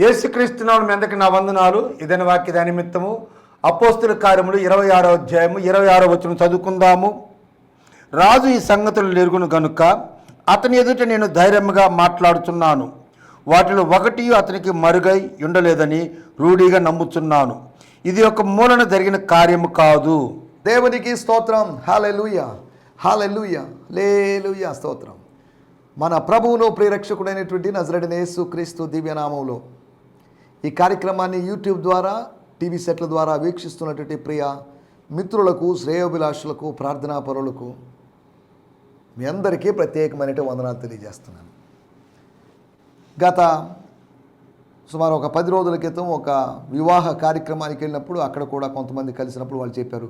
యేసుక్రీస్తునాడు మీ నా వందనాలు? ఇదని వాక్య నిమిత్తము. అపోస్తుల కార్యములు ఇరవై ఆరో అధ్యాయము ఇరవై ఆరో వచ్చిన చదువుకుందాము. రాజు ఈ సంగతులు నెరుగును గనుక అతని ఎదుట నేను ధైర్యంగా మాట్లాడుతున్నాను వాటిలో ఒకటి అతనికి మరుగై ఉండలేదని రూఢీగా నమ్ముతున్నాను ఇది ఒక మూలన జరిగిన కార్యము కాదు. దేవునికి స్తోత్రం. హాలెలుయ హాలెలుయ లేలుయ స్తోత్రం. మన ప్రభువును ప్రియరక్షకుడైనటువంటి నజరడిన యేసు క్రీస్తు దివ్యనామంలో. ఈ కార్యక్రమాన్ని యూట్యూబ్ ద్వారా టీవీ సెట్ల ద్వారా వీక్షిస్తున్నటువంటి ప్రియ మిత్రులకు శ్రేయోభిలాషులకు ప్రార్థనా పరులకు మీ అందరికీ ప్రత్యేకమైన వందనాలు తెలియజేస్తున్నాను. గత సుమారు ఒక పది రోజుల క్రితం ఒక వివాహ కార్యక్రమానికి వెళ్ళినప్పుడు అక్కడ కూడా కొంతమంది కలిసినప్పుడు వాళ్ళు చెప్పారు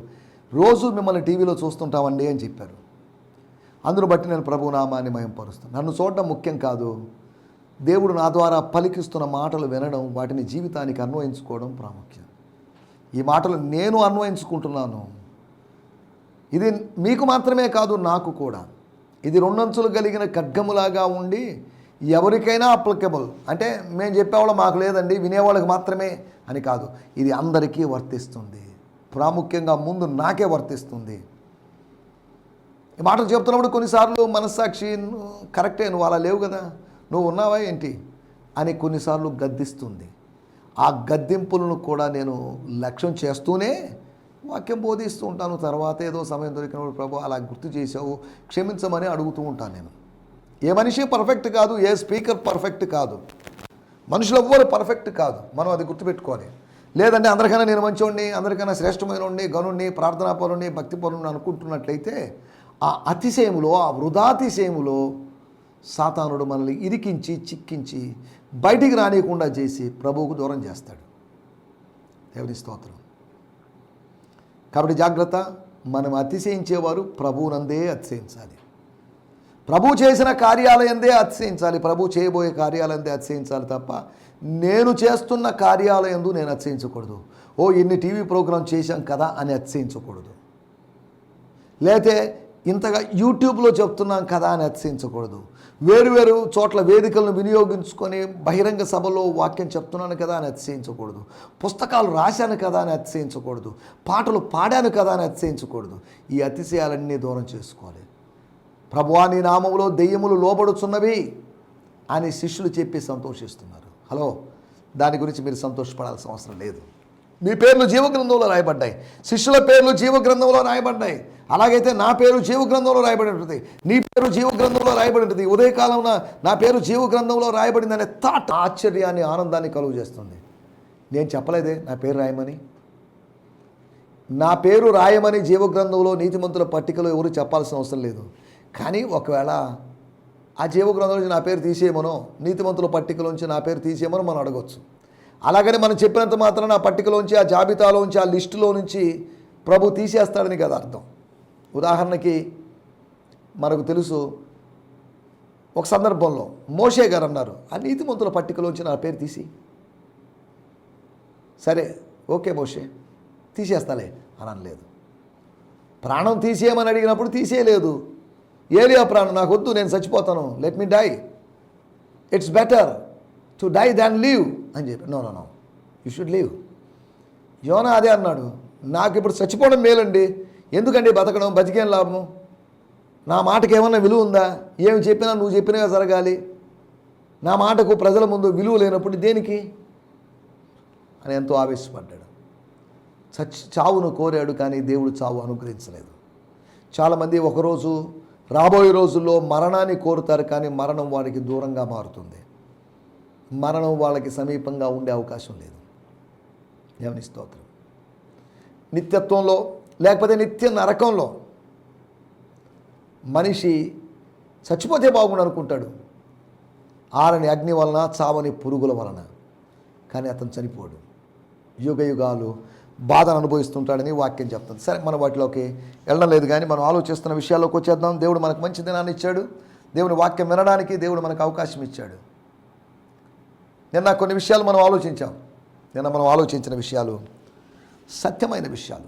రోజు మిమ్మల్ని టీవీలో చూస్తుంటామండి అని చెప్పారు. అందును బట్టి నేను ప్రభు నామాన్ని మయంపరుస్తాను. నన్ను చూడడం ముఖ్యం కాదు. దేవుడు నా ద్వారా పలికిస్తున్న మాటలు వినడం వాటిని జీవితానికి అన్వయించుకోవడం ప్రాముఖ్యం. ఈ మాటలు నేను అన్వయించుకుంటున్నాను. ఇది మీకు మాత్రమే కాదు నాకు కూడా. ఇది రెండంచులు కలిగిన ఖడ్గములాగా ఉండి ఎవరికైనా అప్లికబుల్ అంటే మేము చెప్పేవాళ్ళం మాకు లేదండి వినేవాళ్ళకి మాత్రమే అని కాదు. ఇది అందరికీ వర్తిస్తుంది. ప్రాముఖ్యంగా ముందు నాకే వర్తిస్తుంది. ఈ మాటలు చెప్తున్నప్పుడు కొన్నిసార్లు మనస్సాక్షి కరెక్టే నువ్వు అలా లేవు కదా. నువ్వు ఉన్నావా ఏంటి? అని కొన్నిసార్లు గద్దిస్తుంది. ఆ గద్దింపులను కూడా నేను లక్ష్యం చేస్తూనే వాక్యం బోధిస్తూ ఉంటాను. తర్వాత ఏదో సమయం దొరికినప్పుడు ప్రభు అలా గుర్తు చేసావు క్షమించమని అడుగుతూ ఉంటాను నేను. ఏ మనిషి పర్ఫెక్ట్ కాదు ఏ స్పీకర్ పర్ఫెక్ట్ కాదు. మనుషులు ఎవ్వరు పర్ఫెక్ట్ కాదు. మనం అది గుర్తుపెట్టుకోవాలి. లేదంటే అందరికన్నా నేను అందరికైనా అందరికన్నా శ్రేష్టమైనోడిని గనుణ్ణి ప్రార్థనా పరుణ్ణి భక్తి పరుణ్ణి అనుకుంటున్నట్లయితే ఆ అతిశయములో ఆ వృధాతిశయములో సాతానుడు మనల్ని ఇరికించి చిక్కించి బయటికి రానియకుండా చేసి ప్రభువుకు దూరం చేస్తాడు. దేవుని స్తోత్రం. కాబట్టి జాగ్రత్త మనం అతిశయించేవారు ప్రభువునందే అతిశయించాలి. ప్రభు చేసిన కార్యాలయందే అతిశయించాలి. ప్రభు చేయబోయే కార్యాలయందే అతిశయించాలి తప్ప నేను చేస్తున్న కార్యాలయందు నేను అతిశయించకూడదు. ఓ ఇన్ని టీవీ ప్రోగ్రాం చేశాం కదా అని అతిశయించకూడదు. లేతే ఇంతగా యూట్యూబ్లో చెప్తున్నాం కదా అని అతిశయించకూడదు. వేరువేరు చోట్ల వేదికలను వినియోగించుకొని బహిరంగ సభలో వాక్యం చెప్తున్నాను కదా అని అతిశయించకూడదు. పుస్తకాలు రాశాను కదా అని అతిశయించకూడదు. పాటలు పాడాను కదా అని అతిశయించకూడదు. ఈ అతిశయాలన్నీ దూరం చేసుకోవాలి. ప్రభువా నీ నామములో దెయ్యములు లోబడుచున్నవి అని శిష్యులు చెప్పి సంతోషిస్తున్నారు. హలో దాని గురించి మీరు సంతోషపడాల్సిన అవసరం లేదు. మీ పేర్లు జీవగ్రంథంలో రాయబడ్డాయి. శిష్యుల పేర్లు జీవగ్రంథంలో రాయబడ్డాయి. అలాగైతే నా పేరు జీవగ్రంథంలో రాయబడి ఉంటుంది నీ పేరు జీవగ్రంథంలో రాయబడి ఉంటుంది ఉదయకాలంలో నా పేరు జీవగ్రంథంలో రాయబడింది అనే థాట్ ఆశ్చర్యాన్ని ఆనందాన్ని కలుగు చేస్తుంది. నేను చెప్పలేదే నా పేరు రాయమని. నా పేరు రాయమని జీవగ్రంథంలో నీతిమంతుల పట్టికలో ఎవరు చెప్పాల్సిన అవసరం లేదు. కానీ ఒకవేళ ఆ జీవగ్రంథం నుంచి నా పేరు తీసేయమనో నీతిమంతుల పట్టికలోంచి నా పేరు తీసేయమనో మనం అడగొచ్చు. అలాగని మనం చెప్పినంత మాత్రం ఆ పట్టికలోంచి ఆ జాబితాలోంచి ఆ లిస్టులో నుంచి ప్రభు తీసేస్తాడని కదా అర్థం. ఉదాహరణకి మనకు తెలుసు ఒక సందర్భంలో మోషే గారు అన్నారు ఆ నీతిమంతుల పట్టికలోంచి నా పేరు తీసి. సరే ఓకే మోషే తీసేస్తాలే. అని అనలేదు. ప్రాణం తీసేయమని అడిగినప్పుడు తీసేయలేదు. ఏలియా ప్రాణం నాకు వద్దు నేను చచ్చిపోతాను. Let me die. It's better to die than leave. అని చెప్పి no no no you should leave యోనా అదే అన్నాడు నాకు ఇప్పుడు చచ్చిపోవడం మేలండి. ఎందుకండి బతకడం? బతికేం లాభం నా మాటకి ఏమన్నా విలువ ఉందా? ఏమి చెప్పినా నువ్వు చెప్పినగా జరగాలి. నా మాటకు ప్రజల ముందు విలువ లేనప్పుడు దేనికి? అని ఎంతో ఆవేశపడ్డాడు. చచ్చి చావును కోరాడు కానీ దేవుడు చావు అనుగ్రహించలేదు. చాలామంది ఒకరోజు రాబోయే రోజుల్లో మరణాన్ని కోరుతారు కానీ మరణం వారికి దూరంగా మారుతుంది. మరణం వాళ్ళకి సమీపంగా ఉండే అవకాశం లేదు. దేవుని స్తోత్రం. నిత్యత్వంలో లేకపోతే నిత్య నరకంలో మనిషి చచ్చిపోతే బాగుండు అనుకుంటాడు. ఆరని అగ్ని వలన చావని పురుగుల వలన. కానీ అతను చనిపోడు. యుగ యుగాలు బాధను అనుభవిస్తుంటాడని వాక్యం చెప్తుంది. సరే మనం వాటిలోకి వెళ్ళడం లేదు కానీ మనం ఆలోచిస్తున్న విషయాల్లోకి వచ్చేద్దాం. దేవుడు మనకు మంచి దినాన్ని ఇచ్చాడు. దేవుని వాక్యం వినడానికి దేవుడు మనకు అవకాశం ఇచ్చాడు. నిన్న కొన్ని విషయాలు మనం ఆలోచించాం. నిన్న మనం ఆలోచించిన విషయాలు సత్యమైన విషయాలు.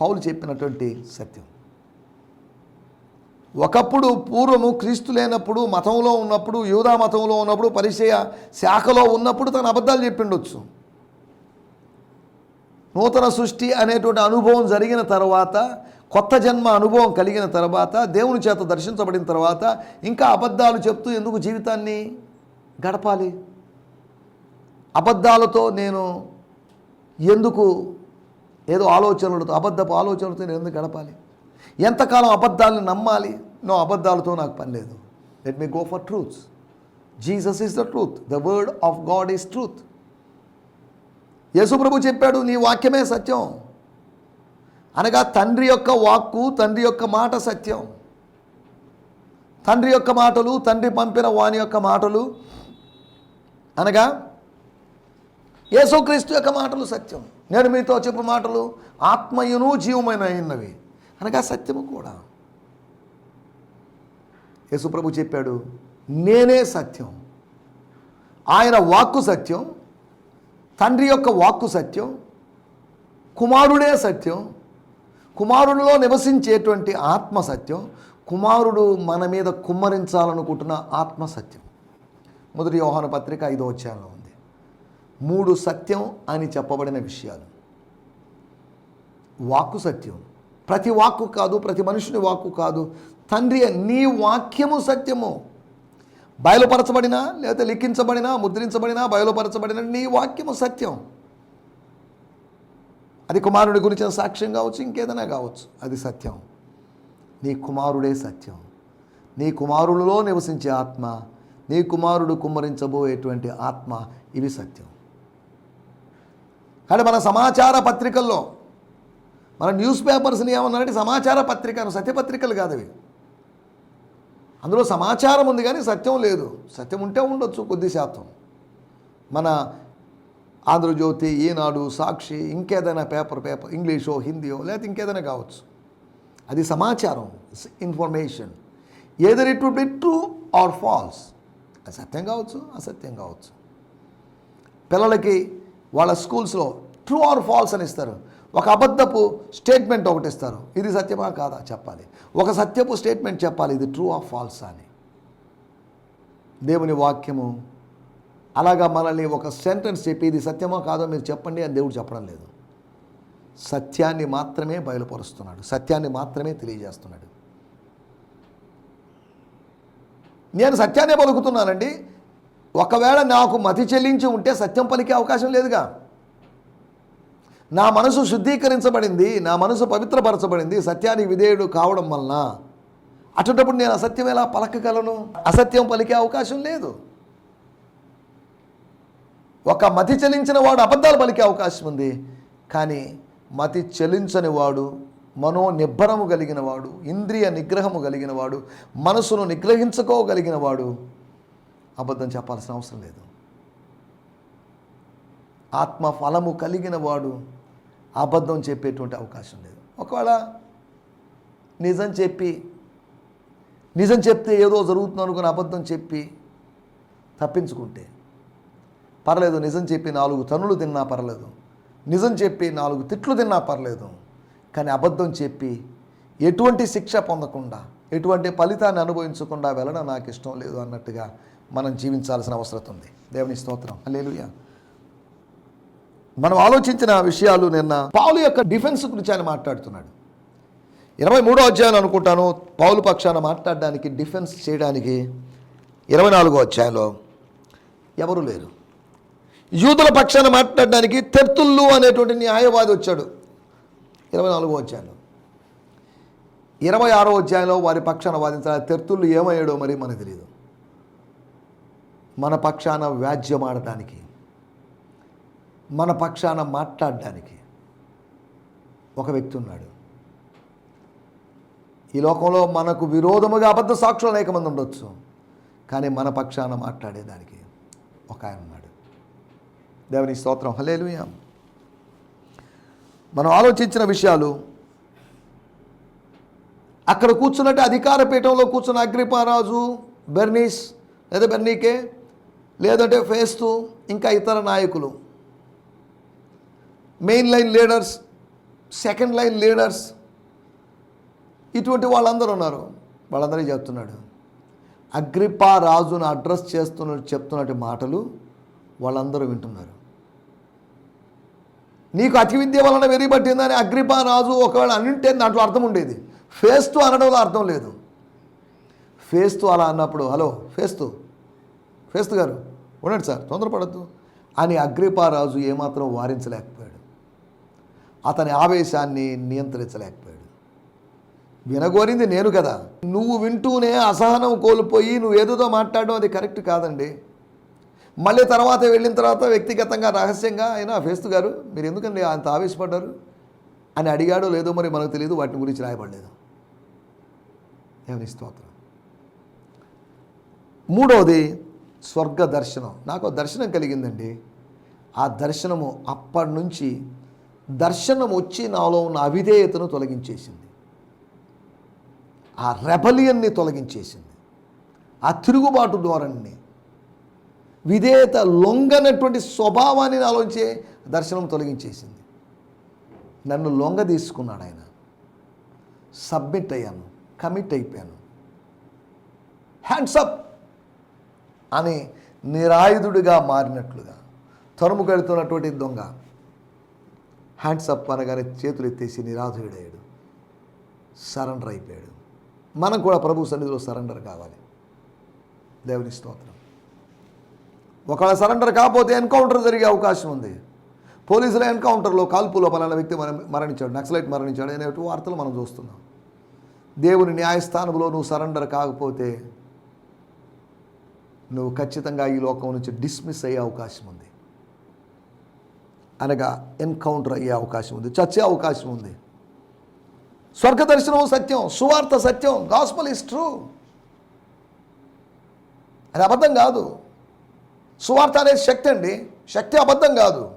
పౌలు చెప్పినటువంటి సత్యం. ఒకప్పుడు పూర్వము క్రీస్తు లేనప్పుడు మతంలో ఉన్నప్పుడు యూదా మతంలో ఉన్నప్పుడు పరిచయ శాఖలో ఉన్నప్పుడు తన అబద్ధాలు చెప్పిండొచ్చు. నూతన సృష్టి అనేటువంటి అనుభవం జరిగిన తర్వాత కొత్త జన్మ అనుభవం కలిగిన తర్వాత దేవుని చేత దర్శించబడిన తర్వాత ఇంకా అబద్ధాలు చెప్తూ ఎందుకు జీవితాన్ని గడపాలి? అబద్ధాలతో నేను ఎందుకు ఏదో ఆలోచనలతో అబద్ధపు ఆలోచనలతో నేను ఎందుకు గడపాలి? ఎంతకాలం అబద్ధాలను నమ్మాలి? నో అబద్ధాలతో నాకు పని లేదు. Let me go for truths Jesus is the truth the word of God is truth యేసుప్రభు చెప్పాడు నీ వాక్యమే సత్యం. అనగా తండ్రి యొక్క వాక్కు తండ్రి యొక్క మాట సత్యం. తండ్రి యొక్క మాటలు తండ్రి పంపిన వాని యొక్క మాటలు. అనగా యేసుక్రీస్తు యొక్క మాటలు సత్యం. నేను మీతో చెప్పు మాటలు ఆత్మయును జీవమైన అయినవి. అనగా సత్యము కూడా. యేసుప్రభు చెప్పాడు నేనే సత్యం. ఆయన వాక్కు సత్యం. తండ్రి యొక్క వాక్కు సత్యం. కుమారుడే సత్యం. కుమారుడిలో నివసించేటువంటి ఆత్మ సత్యం. కుమారుడు మన మీద కుమ్మరించాలనుకుంటున్న ఆత్మ సత్యం. మొదటి యోహాన పత్రిక ఐదో వచ్చాను ఉంది. మూడు సత్యం అని చెప్పబడిన విషయాలు. వాక్కు సత్యం. ప్రతి వాక్కు కాదు ప్రతి మనుషుని వాక్కు కాదు. తండ్రి నీ వాక్యము సత్యము. బయలుపరచబడినా లేదా లిఖించబడినా ముద్రించబడినా బయలుపరచబడిన నీ వాక్యము సత్యం. అది కుమారుడి గురించిన సాక్ష్యం కావచ్చు ఇంకేదైనా కావచ్చు అది సత్యం. నీ కుమారుడే సత్యం. నీ కుమారులలో నివసించే ఆత్మ నీ కుమారుడు కుమ్మరించబోయేటువంటి ఆత్మ ఇవి సత్యం. కానీ మన సమాచార పత్రికల్లో మన న్యూస్ పేపర్స్ని ఏమన్నారంటే సమాచార పత్రిక సత్యపత్రికలు కాదు అవి. అందులో సమాచారం ఉంది కానీ సత్యం లేదు. సత్యం ఉంటే ఉండొచ్చు కొద్ది శాతం. మన ఆంధ్రజ్యోతి ఈనాడు సాక్షి ఇంకేదైనా పేపర్ పేపర్ ఇంగ్లీషో హిందీయో లేకపోతే ఇంకేదైనా కావచ్చు. అది సమాచారం information either it would be true or false? అది సత్యం కావచ్చు అసత్యం కావచ్చు. పిల్లలకి వాళ్ళ స్కూల్స్లో ట్రూ ఆర్ ఫాల్స్ అని ఇస్తారు. ఒక అబద్ధపు స్టేట్మెంట్ ఒకటి ఇస్తారు. ఇది సత్యమా కాదా? చెప్పాలి. ఒక సత్యపు స్టేట్మెంట్ చెప్పాలి. ఇది ట్రూ ఆర్ ఫాల్స్ అని. దేవుని వాక్యము. అలాగా మనల్ని ఒక సెంటెన్స్ చెప్పి ఇది సత్యమో కాదో మీరు చెప్పండి అని దేవుడు చెప్పడం లేదు. సత్యాన్ని మాత్రమే బయలుపరుస్తున్నాడు. సత్యాన్ని మాత్రమే తెలియజేస్తున్నాడు. నేను సత్యాన్ని పలుకుతున్నానండి ఒకవేళ నాకు మతి చెల్లించి ఉంటే సత్యం పలికే అవకాశం లేదుగా. నా మనసు శుద్ధీకరించబడింది నా మనసు పవిత్రపరచబడింది సత్యానికి విధేయుడు కావడం వలన అటుటప్పుడు నేను అసత్యం ఎలా పలకగలను? అసత్యం పలికే అవకాశం లేదు. ఒక మతి చెలించిన వాడు అబద్ధాలు పలికే అవకాశం ఉంది కానీ మతి చెలించని వాడు మనో నిబ్బరము కలిగిన వాడు ఇంద్రియ నిగ్రహము కలిగిన వాడు మనసును నిగ్రహించుకోగలిగిన వాడు అబద్ధం చెప్పాల్సిన అవసరం లేదు. ఆత్మ ఫలము కలిగిన వాడు అబద్ధం చెప్పేటువంటి అవకాశం లేదు. ఒకవేళ నిజం చెప్పి నిజం చెప్తే ఏదో జరుగుతుంది అనుకుని అబద్ధం చెప్పి తప్పించుకుంటే పర్లేదు నిజం చెప్పి నాలుగు తనులు తిన్నా పర్లేదు నిజం చెప్పి నాలుగు తిట్లు తిన్నా పర్లేదు కానీ అబద్ధం చెప్పి ఎటువంటి శిక్ష పొందకుండా ఎటువంటి ఫలితాన్ని అనుభవించకుండా వెళ్ళడం నాకు ఇష్టం లేదు అన్నట్టుగా మనం జీవించాల్సిన అవసరం ఉంది. దేవుని స్తోత్రం. అల్లేలుయా మనం ఆలోచించిన విషయాలు నిన్న పావులు యొక్క డిఫెన్స్ గురించి ఆయన మాట్లాడుతున్నాడు. ఇరవై మూడో అధ్యాయం అనుకుంటాను. పావులు పక్షాన మాట్లాడడానికి డిఫెన్స్ చేయడానికి ఇరవై నాలుగో అధ్యాయంలో ఎవరు లేరు. యూదుల పక్షాన మాట్లాడడానికి తెర్తుల్లు అనేటువంటి న్యాయవాది వచ్చాడు. ఇరవై నాలుగో అధ్యాయంలో. ఇరవై ఆరో అధ్యాయంలో వారి పక్షాన వాదించాలి. తెర్తుల్లు ఏమయ్యాడో మరి మనకు తెలియదు మన పక్షాన వ్యాజ్యం ఆడటానికి మన పక్షాన మాట్లాడడానికి ఒక వ్యక్తి ఉన్నాడు. ఈ లోకంలో మనకు విరోధముగా అబద్ధ సాక్షులు అనేక మంది ఉండొచ్చు కానీ మన పక్షాన మాట్లాడేదానికి ఒక ఆయన ఉన్నాడు. దేవుని స్తోత్రం. హలేలుయా మనం ఆలోచించిన విషయాలు అక్కడ కూర్చున్నట్టు అధికార పీఠంలో కూర్చున్న అగ్రిపారాజు బెర్నీస్ లేదా బెర్నీకే లేదంటే ఫేస్తూ ఇంకా ఇతర నాయకులు. Main line leaders second line leaders ఇటువంటి వాళ్ళందరూ ఉన్నారు. వాళ్ళందరికీ చెప్తున్నాడు అగ్రిపా రాజును అడ్రస్ చేస్తున్న చెప్తున్నటి మాటలు వాళ్ళందరూ వింటున్నారు. నీకు అతి విద్య వలన వెరిబట్టిందని అగ్రిపా రాజు ఒకవేళ అన్నింటే దాంట్లో అర్థం ఉండేది. ఫేస్తూ అనడంలో అర్థం లేదు. ఫేస్తూ అలా అన్నప్పుడు హలో ఫేస్తూ ఫేస్తూ గారు ఉండండి సార్ తొందరపడద్దు. అని అగ్రిపారాజు ఏమాత్రం వారించలేకపోయాడు. అతని ఆవేశాన్ని నియంత్రించలేకపోయాడు. వినగోరింది నేను కదా. నువ్వు వింటూనే అసహనం కోల్పోయి నువ్వు ఏదేదో మాట్లాడడం అది కరెక్ట్ కాదండి. మళ్ళీ తర్వాత వెళ్ళిన తర్వాత వ్యక్తిగతంగా రహస్యంగా అయినా ఫేస్తు గారు మీరు ఎందుకండి అంత ఆవేశపడ్డారు? అని అడిగాడో లేదో మరి మనకు తెలియదు వాటిని గురించి రాయబడలేదు. ఏమని స్తోత్రం. మూడవది స్వర్గ దర్శనం. నాకు దర్శనం కలిగిందండి. ఆ దర్శనము అప్పటి నుంచి దర్శనం వచ్చి నాలో ఉన్న అవిధేయతను తొలగించేసింది. ఆ రెబలియన్ని తొలగించేసింది. ఆ తిరుగుబాటు ధోరణిని. విధేయత లొంగనటువంటి స్వభావాన్ని నాలోంచే దర్శనం తొలగించేసింది. నన్ను లొంగ తీసుకున్నాడు ఆయన. సబ్మిట్ అయ్యాను. కమిట్ అయిపోయాను. హ్యాండ్స్ అప్ అని నిరాయుధుడిగా మారినట్లుగా తరుము కడుతున్నటువంటి దొంగ హ్యాండ్స్ అప్ అనగానే చేతులు ఎత్తేసి నిరాధుడయ్యాడు. సరెండర్ అయిపోయాడు. మనం కూడా ప్రభు సన్నిధిలో సరెండర్ కావాలి. దేవుని స్తోత్రం. ఒకవేళ సరెండర్ కాకపోతే ఎన్కౌంటర్ జరిగే అవకాశం ఉంది. పోలీసుల ఎన్కౌంటర్లో కాల్పులో పలానా వ్యక్తి మర- మరణించాడు. నక్సలైట్ మరణించాడు అనే వార్తలు మనం చూస్తున్నాం. దేవుని న్యాయస్థానంలో నువ్వు సరెండర్ కాకపోతే నువ్వు ఖచ్చితంగా ఈ లోకం నుంచి డిస్మిస్ అయ్యే అవకాశం ఉంది. అనగా ఎన్కౌంటర్ అయ్యే అవకాశం ఉంది. చచ్చే అవకాశం ఉంది. స్వర్గ దర్శనం సత్యం సువార్త సత్యం గాస్పల్ ఇస్ ట్రూ అది అబద్ధం కాదు. సువార్త అనేది శక్తి అండి. శక్తి అబద్ధం కాదు.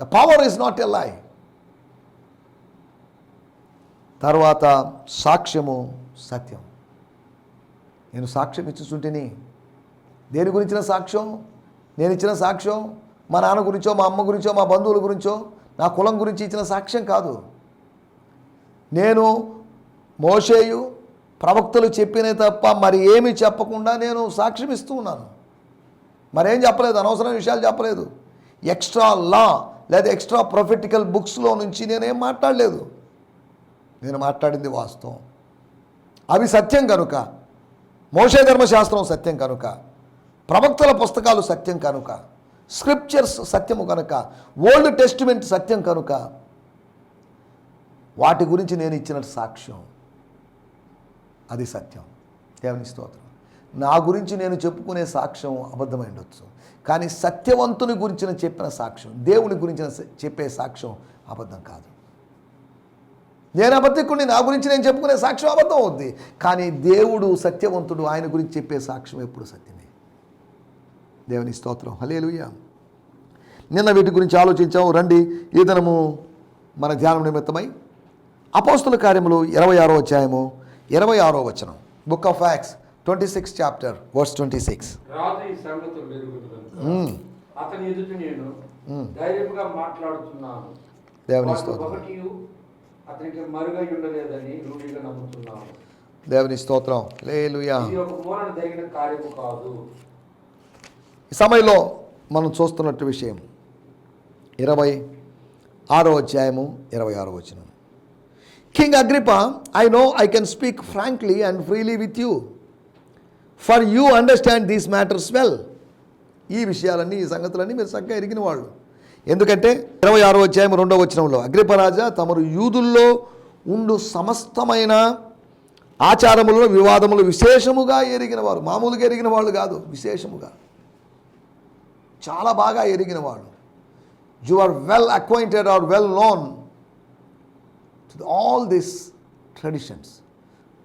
The power is not a lie తర్వాత సాక్ష్యము సత్యం. నేను సాక్ష్యం ఇచ్చుచుంటిని దేని గురించిన సాక్ష్యం? నేను ఇచ్చిన సాక్ష్యం? మా నాన్న గురించో మా అమ్మ గురించో మా బంధువుల గురించో నా కులం గురించి ఇచ్చిన సాక్ష్యం కాదు. నేను మోషేయు ప్రవక్తలు చెప్పినే తప్ప మరి ఏమి చెప్పకుండా నేను సాక్ష్యం ఇస్తూ ఉన్నాను. మరేం చెప్పలేదు అనవసరమైన విషయాలు చెప్పలేదు. ఎక్స్ట్రా లా లేదా ఎక్స్ట్రా ప్రొఫెటికల్ బుక్స్లో నుంచి నేనేం మాట్లాడలేదు. నేను మాట్లాడింది వాస్తవం. అవి సత్యం కనుక. మోషే ధర్మశాస్త్రం సత్యం కనుక. ప్రవక్తల పుస్తకాలు సత్యం కనుక స్క్రిప్చర్స్ సత్యము కనుక ఓల్డ్ టెస్టిమెంట్ సత్యం కనుక వాటి గురించి నేను ఇచ్చిన సాక్ష్యం అది సత్యం. దేవుని స్తోత్రం. నా గురించి నేను చెప్పుకునే సాక్ష్యం అబద్ధమై ఉండొచ్చు. కానీ సత్యవంతుని గురించిన చెప్పిన సాక్ష్యం దేవుని గురించిన చెప్పే సాక్ష్యం అబద్ధం కాదు. నేను అబద్ధికుడిని నా గురించి నేను చెప్పుకునే సాక్ష్యం అబద్ధం అవుద్ది. కానీ దేవుడు సత్యవంతుడు ఆయన గురించి చెప్పే సాక్ష్యం ఎప్పుడు సత్యమే. దేవుని స్తోత్రం. హలేలుయ్య నిన్న వీటి గురించి ఆలోచించాము రండి ఈ దినము మన ధ్యానం నిమిత్తమై అపోస్తుల కార్యములు ఇరవై ఆరో అధ్యాయము ఇరవై ఆరో వచనం. Book of Acts twenty six chapter verse twenty six రాజు ఈ సంగతులు ఎరుగుతున్నందున అతని ఎదుట నేను ధైర్యంగా మాట్లాడుతున్నాను దేవుని స్తోత్రం. ఒకటియు అతనికి మరుగై ఉండలేదని రూఢిగా నమ్ముతున్నాను. దేవుని స్తోత్రం. లేలుయా ఇది ఒక మూలన జరిగిన కార్యము కాదు. ఈ సమయంలో మనం చూస్తున్నట్టు విషయం ఇరవై ఆరో అధ్యాయము ఇరవై ఆరో వచనం. King Agrippa I know I can speak frankly and freely with you for you understand these matters well ఈ విషయాలన్నీ ఈ సంగతులన్నీ మీరు చక్కగా ఎరిగిన వాళ్ళు. ఎందుకంటే ఇరవై ఆరో అధ్యాయం రెండో వచనంలో అగ్రిపరాజా తమరు యూదుల్లో ఉండు సమస్తమైన ఆచారములను వివాదములు విశేషముగా ఎరిగిన వారు. మామూలుగా ఎరిగిన వాళ్ళు కాదు విశేషముగా. చాలా బాగా ఎరిగిన వాళ్ళు. You are well acquainted are well known to all this traditions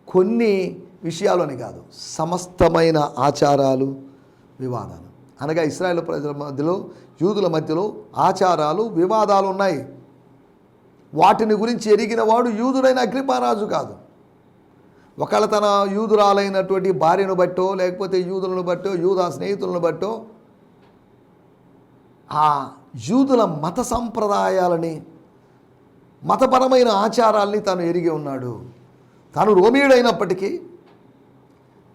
కొన్ని విషయాలని కాదు సమస్తమైన ఆచారాలు వివాదాలు. అనగా ఇస్రాయేల్ ప్రజల మధ్యలో యూదుల మధ్యలో ఆచారాలు వివాదాలు ఉన్నాయి. వాటిని గురించి ఎరిగిన వాడు యూదుడైన అగ్రిపారాజు కాదు. ఒకళ్ళ తన యూదురాలైనటువంటి భార్యను బట్టో లేకపోతే యూదులను బట్టో యూదా స్నేహితులను బట్టో ఆ యూదుల మత సంప్రదాయాలని మతపరమైన ఆచారాల్ని తాను ఎరిగి ఉన్నాడు. తాను రోమియుడైనప్పటికీ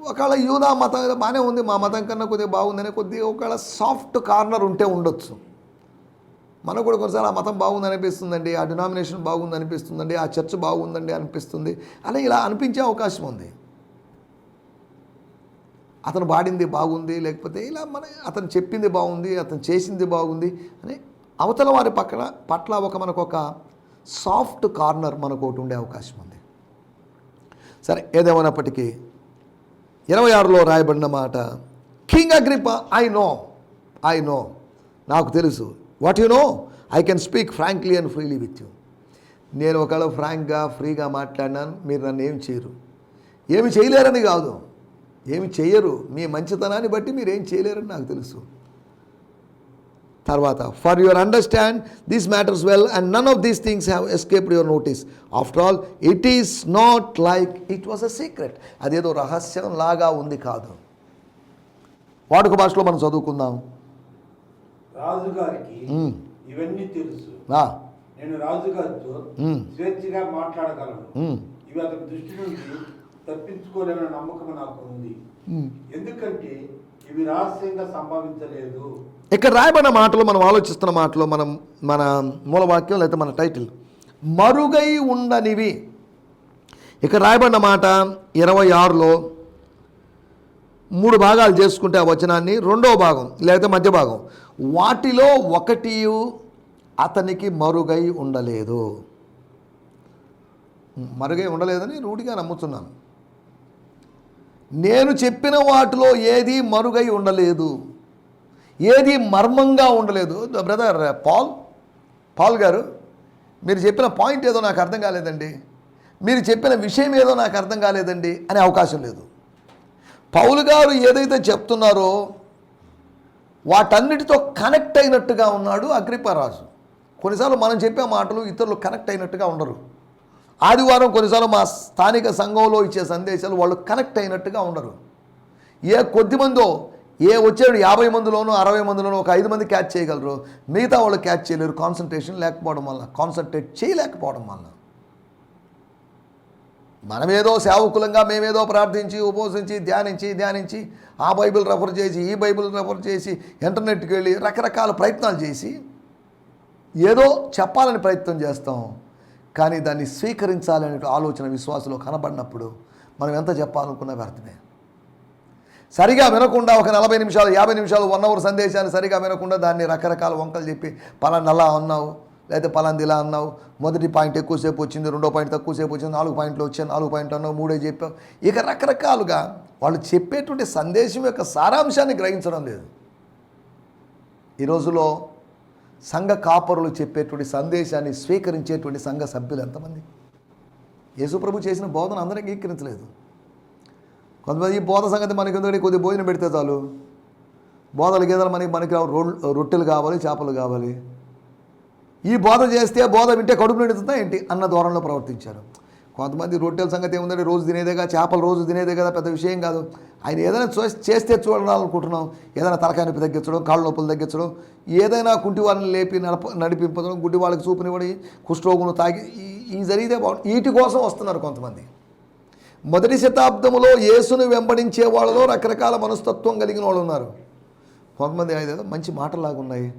ఒకవేళ యూదా మతం ఏదో బాగానే ఉంది మా మతం కన్నా కొద్దిగా బాగుందని కొద్దిగా ఒకవేళ సాఫ్ట్ కార్నర్ ఉంటే ఉండొచ్చు. మనకు కూడా కొన్నిసార్లు ఆ మతం బాగుంది అనిపిస్తుందండి ఆ డినామినేషన్ బాగుంది అనిపిస్తుందండి ఆ చర్చ్ బాగుందండి అనిపిస్తుంది అలా ఇలా అనిపించే అవకాశం ఉంది. అతను పాడింది బాగుంది లేకపోతే ఇలా మన అతను చెప్పింది బాగుంది అతను చేసింది బాగుంది అని అవతల వారి పక్కన పట్ల ఒక మనకు ఒక సాఫ్ట్ కార్నర్ మనకు ఒకటి ఉండే అవకాశం ఉంది. సరే ఏదేమైనప్పటికీ ఇరవై ఆరులో రాయబడిన మాట king Agrippa I know I know నాకు తెలుసు. What you know I can speak frankly and freely with you నేను ఒకవేళ ఫ్రాంక్గా ఫ్రీగా మాట్లాడినాను మీరు నన్ను ఏం చేయరు. ఏమి చేయలేరని కాదు. ఏమి చేయరు. మీ మంచితనాన్ని బట్టి మీరు ఏం చేయలేరని నాకు తెలుసు. తర్వాత for your understand these matters well and none of these things have escaped your notice after all it is not like it was a secret అదేదో రహస్యం లాగా ఉంది కాదు. వాడుక భాషలో మనం చదువుకుందాం. రాజుగారికి. ఇవన్నీ తెలుసు. నేను రాజుగారితో. స్వేచ్ఛగా మాట్లాడగలను. ఇవి అతని దృష్టి నుండి తప్పించుకోలేమన్న నమ్మకం నాకు ఉంది. ఎందుకంటే ఇవి రహస్యంగా సంభవించలేదు. ఇక్కడ రాయబడిన మాటలు మనం ఆలోచిస్తున్న మాటలు మనం మన మూలవాక్యం లేదా మన టైటిల్ మరుగై ఉండనివి. ఇక్కడ రాయబడిన మాట ఇరవై ఆరులో మూడు భాగాలు చేసుకుంటే ఆ వచనాన్ని రెండో భాగం లేకపోతే మధ్య భాగం. వాటిలో ఒకటి అతనికి మరుగై ఉండలేదు. మరుగై ఉండలేదని రూఢిగా నమ్ముతున్నాను. నేను చెప్పిన వాటిలో ఏది మరుగై ఉండలేదు ఏది మర్మంగా ఉండలేదు. బ్రదర్ uh, పాల్ పాల్ గారు మీరు చెప్పిన పాయింట్ ఏదో నాకు అర్థం కాలేదండి. మీరు చెప్పిన విషయం ఏదో నాకు అర్థం కాలేదండి అనే అవకాశం లేదు. పౌలు గారు ఏదైతే చెప్తున్నారో వాటన్నిటితో కనెక్ట్ అయినట్టుగా ఉన్నాడు అగ్రిపరాజు కొన్నిసార్లు మనం చెప్పే మాటలు ఇతరులు కనెక్ట్ అయినట్టుగా ఉండరు. ఆదివారం కొన్నిసార్లు మా స్థానిక సంఘంలో ఇచ్చే సందేశాలు వాళ్ళు కనెక్ట్ అయినట్టుగా ఉండరు. ఏ కొద్ది మందో ఏ వచ్చాడు యాభై మందిలోనో అరవై మందిలోనో ఒక ఐదు మంది క్యాచ్ చేయగలరు. మిగతా వాళ్ళు క్యాచ్ చేయలేరు. కాన్సన్ట్రేషన్ లేకపోవడం వల్ల కాన్సన్ట్రేట్ చేయలేకపోవడం వల్ల. మనమేదో సేవకులంగా మేమేదో ప్రార్థించి ఉపవసించి ధ్యానించి ధ్యానించి ఆ బైబిల్ రెఫర్ చేసి ఈ బైబిల్ రెఫర్ చేసి ఇంటర్నెట్కి వెళ్ళి రకరకాల ప్రయత్నాలు చేసి ఏదో చెప్పాలని ప్రయత్నం చేస్తాం. కానీ దాన్ని స్వీకరించాలనే ఆలోచన విశ్వాసంలో కనబడినప్పుడు మనం ఎంత చెప్పాలనుకున్నా వ్యర్థమే సరిగా వినకుండా ఒక నలభై నిమిషాలు యాభై నిమిషాలు వన్ అవర్ సందేశాన్ని సరిగా వినకుండా దాన్ని రకరకాల వంకలు చెప్పి పలానా అలా అన్నావు లేకపోతే పలాంది ఇలా అన్నావు మొదటి పాయింట్ ఎక్కువసేపు వచ్చింది రెండో పాయింట్ తక్కువసేపు వచ్చింది నాలుగు పాయింట్లు వచ్చాయి నాలుగు పాయింట్లు అన్నావు మూడే చెప్పావు. ఇక రకరకాలుగా వాళ్ళు చెప్పేటువంటి సందేశం యొక్క సారాంశాన్ని గ్రహించడం లేదు. ఈ రోజులో సంఘ కాపరులు చెప్పేటువంటి సందేశాన్ని స్వీకరించేటువంటి సంఘ సభ్యులు ఎంతమంది? యేసుప్రభు చేసిన బోధన అందరికీ అంగీకరించలేదు. కొంతమంది ఈ బోధ సంగతి మనకి ఎందుకంటే కొద్ది భోజనం పెడితే చాలు. బోధలు గీదలు మనకి మనకి రొట్టెలు కావాలి చేపలు కావాలి. ఈ బోధ చేస్తే బోధ వింటే కడుపు నిండుతుందా ఏంటి అన్న ధోరణిలో ప్రవర్తించారు. కొంతమంది రొట్టెల సంగతి ఏముందంటే రోజు తినేదేగా చేపలు రోజు తినేదే కదా పెద్ద విషయం కాదు. ఆయన ఏదైనా చూ- చేస్తే చూడాలనుకుంటున్నాం. ఏదైనా తలకాయ నొప్పి తగ్గించడం కాళ్ళ నొప్పులు తగ్గించడం ఏదైనా కుంటి వారిని లేపి నడప నడిపింపడం గుడ్డి వాళ్ళకి చూపునివ్వడం కుష్ఠరోగులు తాగి ఈ- జరిగితే బాగుంటుంది వీటి కోసం వస్తున్నారు కొంతమంది. మొదటి శతాబ్దంలో యేసును వెంబడించే వాళ్ళలో రకరకాల మనస్తత్వం కలిగిన వాళ్ళు ఉన్నారు. కొంతమంది ఏదో మంచి మాటలాగున్నాయి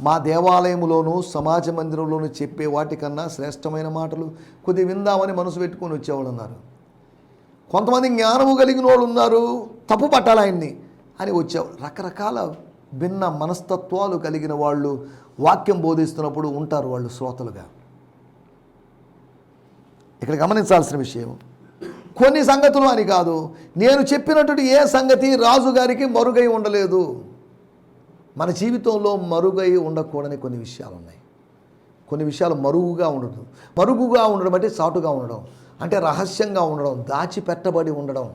మా దేవాలయంలోనూ సమాజ మందిరంలోను చెప్పే వాటికన్నా శ్రేష్టమైన మాటలు కొద్ది విందామని మనసు పెట్టుకొని వచ్చేవాళ్ళు ఉన్నారు. కొంతమంది జ్ఞానము కలిగిన వాళ్ళు ఉన్నారు తప్పు పట్టాలి ఆయన్ని అని వచ్చావు రకరకాల భిన్న మనస్తత్వాలు కలిగిన వాళ్ళు వాక్యం బోధిస్తున్నప్పుడు ఉంటారు వాళ్ళు శ్రోతలుగా. ఇక్కడ గమనించాల్సిన విషయం కొన్ని సంగతులు అని కాదు నేను చెప్పినటువంటి ఏ సంగతి రాజుగారికి మరుగై ఉండలేదు. మన జీవితంలో మరుగై ఉండకూడని కొన్ని విషయాలు ఉన్నాయి. కొన్ని విషయాలు మరుగుగా ఉండడం మరుగుగా ఉండడం అంటే సాటుగా ఉండడం. అంటే రహస్యంగా ఉండడం దాచిపెట్టబడి ఉండడం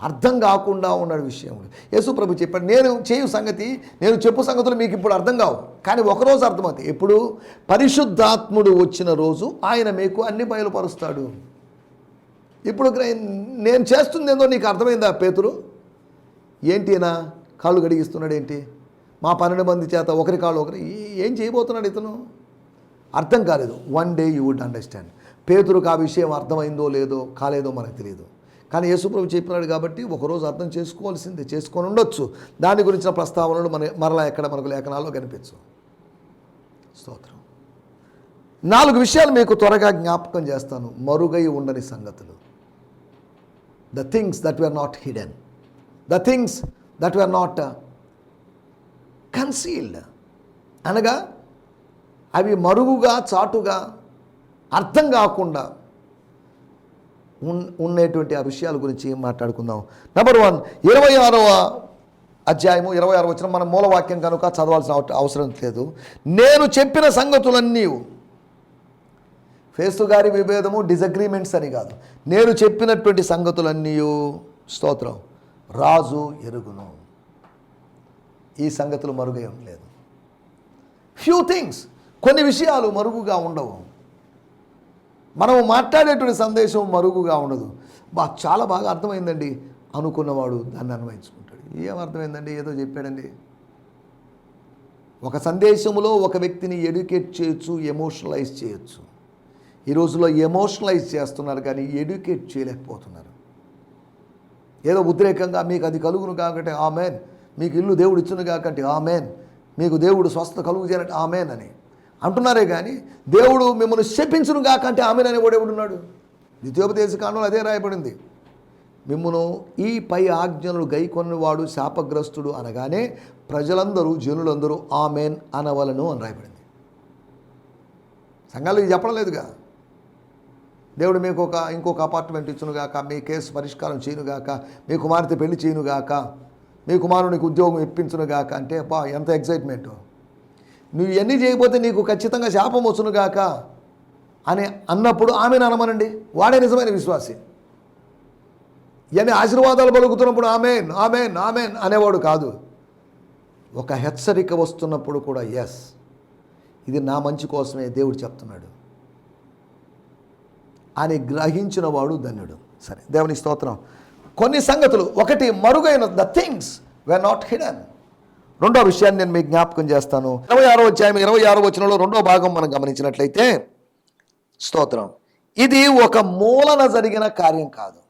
అర్థం కాకుండా ఉన్న విషయం. యేసు ప్రభు చెప్పాడు నేను చేయు సంగతి నేను చెప్పు సంగతులు మీకు ఇప్పుడు అర్థం కావు. కానీ ఒకరోజు అర్థమవుతాయి. ఎప్పుడు? పరిశుద్ధాత్ముడు వచ్చిన రోజు ఆయన మీకు అన్ని బయలుపరుస్తాడు. ఇప్పుడు నేను చేస్తుంది ఏందో నీకు అర్థమైందా పేతురు? ఏంటి కాళ్ళు గడిగిస్తున్నాడు ఏంటి? మా పన్నెండు మంది చేత ఒకరి కాళ్ళు ఒకరి ఏం చేయబోతున్నాడు ఇతను? అర్థం కాలేదు. One day you would understand పేతురుకు ఆ విషయం అర్థమైందో లేదో కాలేదో మనకు తెలియదు. కానీ యేసుప్రభు చెప్పినాడు కాబట్టి ఒకరోజు అర్థం చేసుకోవాల్సిందే చేసుకొని ఉండొచ్చు. దాని గురించిన ప్రస్తావనలు మన మరలా ఎక్కడ మనకు లేఖనాల్లో కనిపించు స్తోత్రం. నాలుగు విషయాలు మీకు త్వరగా జ్ఞాపకం చేస్తాను. మరుగై ఉండని సంగతులు. The things that were not hidden the things that were not concealed అనగా అవి మరుగుగా చాటుగా అర్థం కాకుండా ఉన్ ఉండేటువంటి ఆ విషయాల గురించి మాట్లాడుకుందాం? నెంబర్ వన్ ఇరవై ఆరవ అధ్యాయము ఇరవై ఆరు వచ్చిన మన మూలవాక్యం కనుక చదవాల్సిన అవసరం లేదు. నేను చెప్పిన సంగతులన్నీ ఫేసు గారి విభేదము డిజగ్రీమెంట్స్ అని కాదు. నేను చెప్పినటువంటి సంగతులన్నీ స్తోత్రం. రాజు ఎరుగును. ఈ సంగతులు మరుగై లేదు. ఫ్యూ థింగ్స్ కొన్ని విషయాలు మరుగుగా ఉండవు. మనం మాట్లాడేటువంటి సందేశం మరుగుగా ఉండదు. బా చాలా బాగా అర్థమైందండి. అనుకున్నవాడు దాన్ని అన్వయించుకుంటాడు. ఏం అర్థమైందండి? ఏదో చెప్పాడండి. ఒక సందేశంలో ఒక వ్యక్తిని ఎడ్యుకేట్ చేయొచ్చు ఎమోషనలైజ్ చేయొచ్చు. ఈ రోజుల్లో ఎమోషనలైజ్ చేస్తున్నారు కానీ ఎడ్యుకేట్ చేయలేకపోతున్నారు. ఏదో ఉద్రేకంగా మీకు అది కలుగును కాకంటే ఆమెన్. మీకు ఇల్లు దేవుడు ఇచ్చును కాకంటే ఆమెన్. మీకు దేవుడు స్వస్థత కలుగు చేయాలంటే ఆమెన్ అని. అంటున్నారే కానీ దేవుడు మిమ్మల్ని శపించును కాకంటే ఆమెను అనేవాడు ఎవడున్నాడు ద్వితీయోపదేశ కాండంలో అదే రాయబడింది. మిమ్మను ఈ పై ఆజ్ఞలు గైకొన్నవాడు శాపగ్రస్తుడు అనగానే ప్రజలందరూ జనులందరూ ఆమెన్ అనవలను అని రాయబడింది. సంఘాలు ఇది చెప్పడం లేదుగా. దేవుడు మీకు ఒక ఇంకొక అపార్ట్మెంట్ ఇచ్చునుగాక మీ కేసు పరిష్కారం చేయనుగాక మీ కుమార్తె పెళ్ళి చేయనుగాక మీ కుమారునికి ఉద్యోగం ఇప్పించునుగాక అంటే బా ఎంత ఎగ్జైట్మెంటు నువ్వు ఇవన్నీ చేయకపోతే నీకు ఖచ్చితంగా శాపం వచ్చునుగాక అని అన్నప్పుడు ఆమెను అనమనండి. వాడే నిజమైన విశ్వాసి. ఇవన్నీ ఆశీర్వాదాలు పలుకుతున్నప్పుడు ఆమెన్ ఆమెన్ ఆమెన్ అనేవాడు కాదు. ఒక హెచ్చరిక వస్తున్నప్పుడు కూడా ఎస్ ఇది నా మంచి కోసమే దేవుడు చెప్తున్నాడు. అని గ్రహించిన వాడు ధన్యుడు. సరే దేవుని స్తోత్రం. కొన్ని సంగతులు. ఒకటి మరుగైన the things were not hidden రెండో విషయాన్ని నేను మీకు జ్ఞాపకం చేస్తాను. ఇరవై ఆరో అధ్యాయం ఇరవై ఆరో వచనంలో రెండో భాగం మనం గమనించినట్లయితే స్తోత్రం. ఇది ఒక మూలన జరిగిన కార్యం కాదు.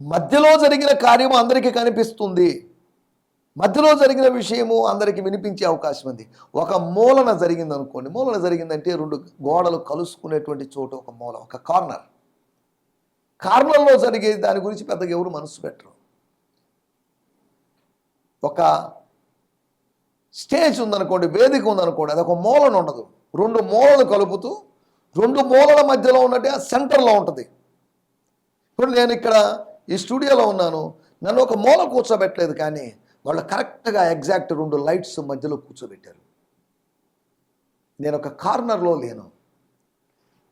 మధ్యలో జరిగిన కార్యము అందరికీ కనిపిస్తుంది. మధ్యలో జరిగిన విషయము అందరికీ వినిపించే అవకాశం ఉంది. ఒక మూలన జరిగింది అనుకోండి మూలన జరిగిందంటే రెండు గోడలు కలుసుకునేటువంటి చోటు ఒక మూల ఒక కార్నర్. కార్నర్లో జరిగే దాని గురించి పెద్దగా ఎవరు మనసు పెట్టరు. ఒక స్టేజ్ ఉందనుకోండి వేదిక ఉందనుకోండి అది ఒక మూలన ఉండదు. రెండు మూలలు కలుపుతూ రెండు మూలల మధ్యలో ఉన్నట్టు ఆ సెంటర్లో ఉంటుంది. ఇప్పుడు నేను ఇక్కడ ఈ స్టూడియోలో ఉన్నాను నన్ను ఒక మూల కూర్చోబెట్టలేదు కానీ వాళ్ళు కరెక్ట్గా ఎగ్జాక్ట్ రెండు లైట్స్ మధ్యలో కూర్చోబెట్టారు. నేను ఒక కార్నర్లో లేను.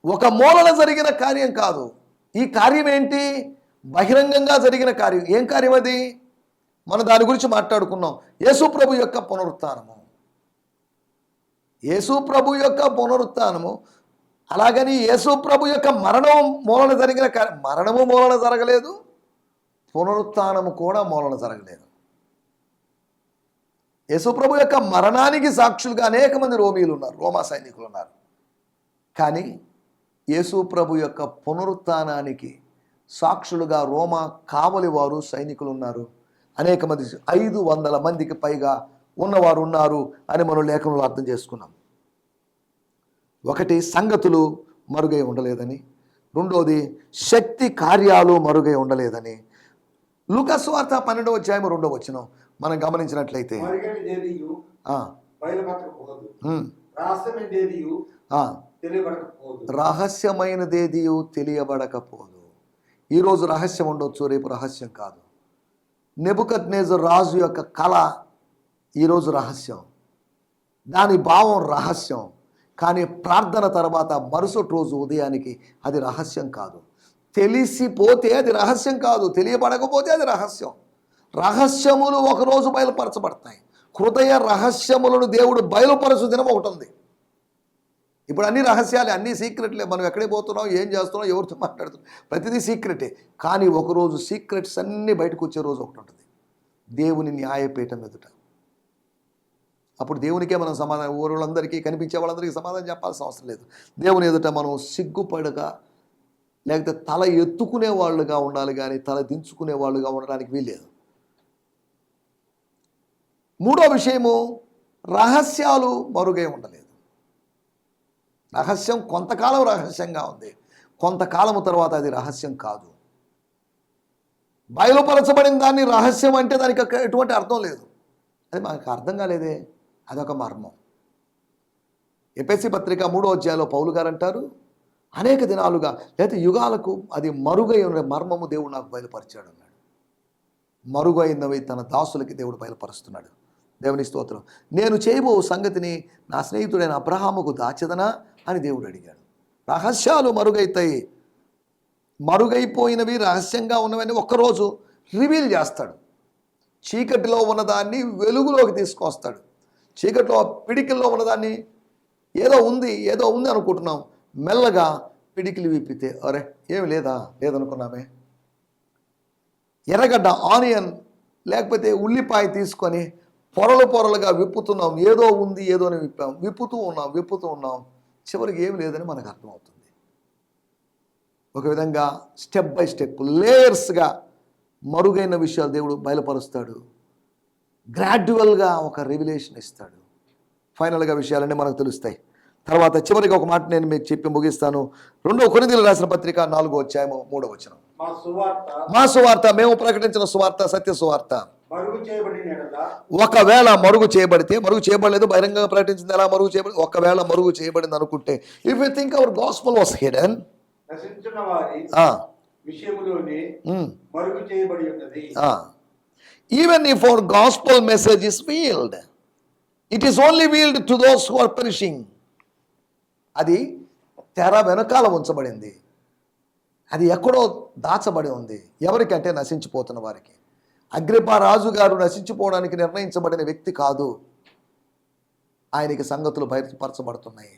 ఒక మూలన జరిగిన కార్యం కాదు. ఈ కార్యం ఏంటి? బహిరంగంగా జరిగిన కార్యం. ఏం కార్యం అది? మనం దాని గురించి మాట్లాడుకున్నాం. యేసు ప్రభు యొక్క పునరుత్నము. యేసు ప్రభు యొక్క పునరుత్నము. అలాగని యేసు ప్రభు యొక్క మరణం మూలన జరిగిన మరణము మూలన జరగలేదు. పునరుత్నము కూడా మూలన జరగలేదు. యేసుప్రభు యొక్క మరణానికి సాక్షులుగా అనేక మంది రోమీలు ఉన్నారు రోమా సైనికులు ఉన్నారు. కానీ యేసు ప్రభు యొక్క పునరుత్నానికి సాక్షులుగా రోమా కావలి వారు సైనికులు ఉన్నారు. అనేక మంది ఐదు వందల మందికి పైగా ఉన్నవారు ఉన్నారు అని మనం లేఖనంలో అర్థం చేసుకున్నాం. ఒకటి సంగతులు మరుగై ఉండలేదని. రెండోది శక్తి కార్యాలు మరుగై ఉండలేదని. లుకస్వార్త పన్నెండవ అధ్యాయం రెండవ వచనం మనం గమనించినట్లయితే. రహస్యమైనదేదియు తెలియబడకపోదు. ఈరోజు రహస్యం ఉండొచ్చు రేపు రహస్యం కాదు. నెబుకత్ రాజు యొక్క కళ ఈరోజు రహస్యం. దాని భావం రహస్యం. కానీ ప్రార్థన తర్వాత మరుసటి రోజు ఉదయానికి అది రహస్యం కాదు. తెలిసిపోతే అది రహస్యం కాదు. తెలియబడకపోతే అది రహస్యం. రహస్యములు ఒకరోజు బయలుపరచబడతాయి. హృదయ రహస్యములను దేవుడు బయలుపరచు దినం ఒకటి ఉంది. ఇప్పుడు అన్ని రహస్యాలే అన్ని సీక్రెట్లే. మనం ఎక్కడికి పోతున్నాం ఏం చేస్తున్నాం ఎవరితో మాట్లాడుతున్నాం? ప్రతిదీ సీక్రెటే. కానీ ఒకరోజు సీక్రెట్స్ అన్నీ బయటకు వచ్చే రోజు ఒకటి ఉంటుంది. దేవుని న్యాయపీఠం ఎదుట. అప్పుడు దేవునికే మనం సమాధానం ఊరులందరికీ కనిపించే వాళ్ళందరికీ సమాధానం చెప్పాల్సిన అవసరం లేదు. దేవుని ఎదుట మనం సిగ్గుపడగా లేకపోతే తల ఎత్తుకునే వాళ్ళుగా ఉండాలి కానీ తల దించుకునే వాళ్ళుగా ఉండడానికి వీల్లేదు. మూడో విషయము రహస్యాలు మరుగై ఉండలేదు. రహస్యం కొంతకాలం రహస్యంగా ఉంది. కొంతకాలము తర్వాత అది రహస్యం కాదు. బయలుపరచబడిన దాన్ని రహస్యం అంటే దానికి ఒక ఎటువంటి అర్థం లేదు. అది మనకు అర్థం కాలేదే. అదొక మర్మం. ఎపిఎస్సి పత్రిక మూడో అధ్యాయంలో పౌలు గారు అంటారు అనేక దినాలుగా లేకపోతే యుగాలకు అది మరుగై ఉన్న మర్మము దేవుడు నాకు బయలుపరిచాడు అన్నాడు. మరుగైనవి తన దాసులకి దేవుడు బయలుపరుస్తున్నాడు. దేవుని స్తోత్రం. నేను చేయబో సంగతిని నా స్నేహితుడైన అబ్రహాముకు దాచదనా? అని దేవుడు అడిగాడు. రహస్యాలు మరుగైతాయి. మరుగైపోయినవి రహస్యంగా ఉన్నవని ఒక్కరోజు రివీల్ చేస్తాడు. చీకటిలో ఉన్నదాన్ని వెలుగులోకి తీసుకొస్తాడు. చీకటిలో పిడికిల్లో ఉన్నదాన్ని ఏదో ఉంది ఏదో ఉంది అనుకుంటున్నాం. మెల్లగా పిడికిలు విప్పితే అరే ఏమి లేదా? లేదనుకున్నామే. ఎర్రగడ్డ ఆనియన్ లేకపోతే ఉల్లిపాయ తీసుకొని పొరలు పొరలుగా విప్పుతున్నాం. ఏదో ఉంది ఏదో అని విప్పాం. విప్పుతూ ఉన్నాం విప్పుతూ ఉన్నాం. చివరికి ఏమి లేదని మనకు అర్థమవుతుంది. ఒక విధంగా స్టెప్ బై స్టెప్ లేయర్స్గా మరుగైన విషయాలు దేవుడు బయలుపరుస్తాడు. గ్రాడ్యువల్గా ఒక రెవల్యూషన్ ఇస్తాడు. ఫైనల్గా విషయాలన్నీ మనకు తెలుస్తాయి. తర్వాత చివరికి ఒక మాట నేను మీకు చెప్పి ముగిస్తాను. రెండో కొనిదీలు రాసిన పత్రిక నాలుగో అధ్యాయము మూడో వచనం. మా సువార్త మేము ప్రకటించిన సువార్త సత్య సువార్త. ఒకవేళ మరుగు చేయబడితే మరుగు చేయబడలేదు బహిరంగంగా ప్రకటించింది ఎలా మరుగు చేయబడి? ఒకవేళ మరుగు చేయబడింది అనుకుంటే if you think our gospel was hidden మరుగు చేయబడి ఉన్నది. Even if our gospel message is veiled it is only veiled to those who are perishing అది తెర వెనకాల ఉంచబడింది. అది ఎక్కడో దాచబడి ఉంది. ఎవరికంటే నశించిపోతున్న వారికి. అగ్రిపా రాజు గారు నశించిపోవడానికి నిర్ణయించబడిన వ్యక్తి కాదు. ఆయనకి సంగతులు బయటపరచబడుతున్నాయి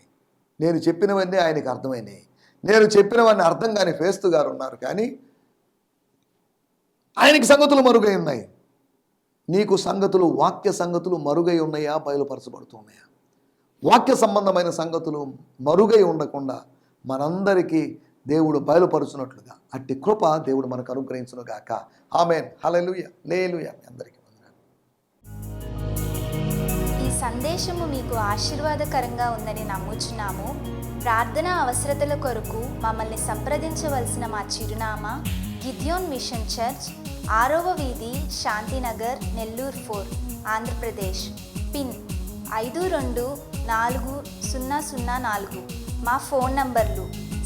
నేను చెప్పినవన్నీ ఆయనకి అర్థమైనాయి. నేను చెప్పినవన్నీ అర్థం కాని ఫేస్తు గారు ఉన్నారు. కానీ ఆయనకి సంగతులు మరుగై ఉన్నాయి. నీకు సంగతులు వాక్య సంగతులు మరుగై ఉన్నాయా? బయలుపరచబడుతున్నాయా? వాక్య సంబంధమైన సంగతులు మరుగై ఉండకుండా మనందరికీ దేవుడు బయలుపరుచున్నట్లుగా. అట్టి కృప దేవుడు మనకు అనుగ్రహించునుగాక ఆమెన్. హలలుయ లేలుయ. మీ అందరికీ ఈ సందేశము మీకు ఆశీర్వాదకరంగా ఉందని నమ్ముచున్నాము. ప్రార్థన అవసరతల కొరకు మమ్మల్ని సంప్రదించవలసిన మా చిరునామా గిద్యోన్ మిషన్ చర్చ్ ఆరవ వీధి శాంతినగర్ నెల్లూరు ఫోర్ ఆంధ్రప్రదేశ్. పిన్ ఐదు రెండు నాలుగు సున్నా సున్నా నాలుగు. మా ఫోన్ నంబర్లు